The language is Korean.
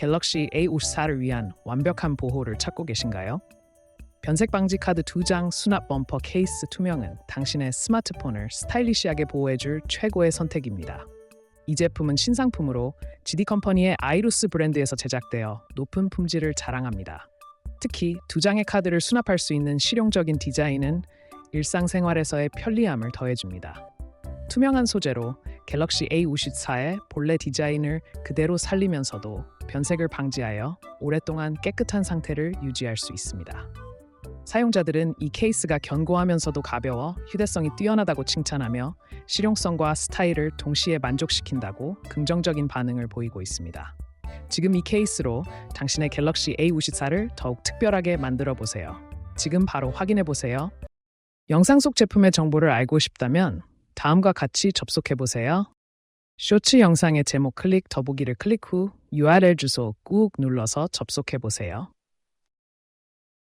갤럭시 A54를 위한 완벽한 보호를 찾고 계신가요? 변색 방지 카드 2장 수납 범퍼 케이스 투명은 당신의 스마트폰을 스타일리시하게 보호해줄 최고의 선택입니다. 이 제품은 신상품으로 GD 컴퍼니의 아이루스 브랜드에서 제작되어 높은 품질을 자랑합니다. 특히 두 장의 카드를 수납할 수 있는 실용적인 디자인은 일상생활에서의 편리함을 더해줍니다. 투명한 소재로 갤럭시 A54의 본래 디자인을 그대로 살리면서도 변색을 방지하여 오랫동안 깨끗한 상태를 유지할 수 있습니다. 사용자들은 이 케이스가 견고하면서도 가벼워 휴대성이 뛰어나다고 칭찬하며 실용성과 스타일을 동시에 만족시킨다고 긍정적인 반응을 보이고 있습니다. 지금 이 케이스로 당신의 갤럭시 A54를 더욱 특별하게 만들어 보세요. 지금 바로 확인해 보세요. 영상 속 제품의 정보를 알고 싶다면 다음과 같이 접속해 보세요. 쇼츠 영상의 제목 클릭 더보기를 클릭 후 URL 주소 꾹 눌러서 접속해 보세요.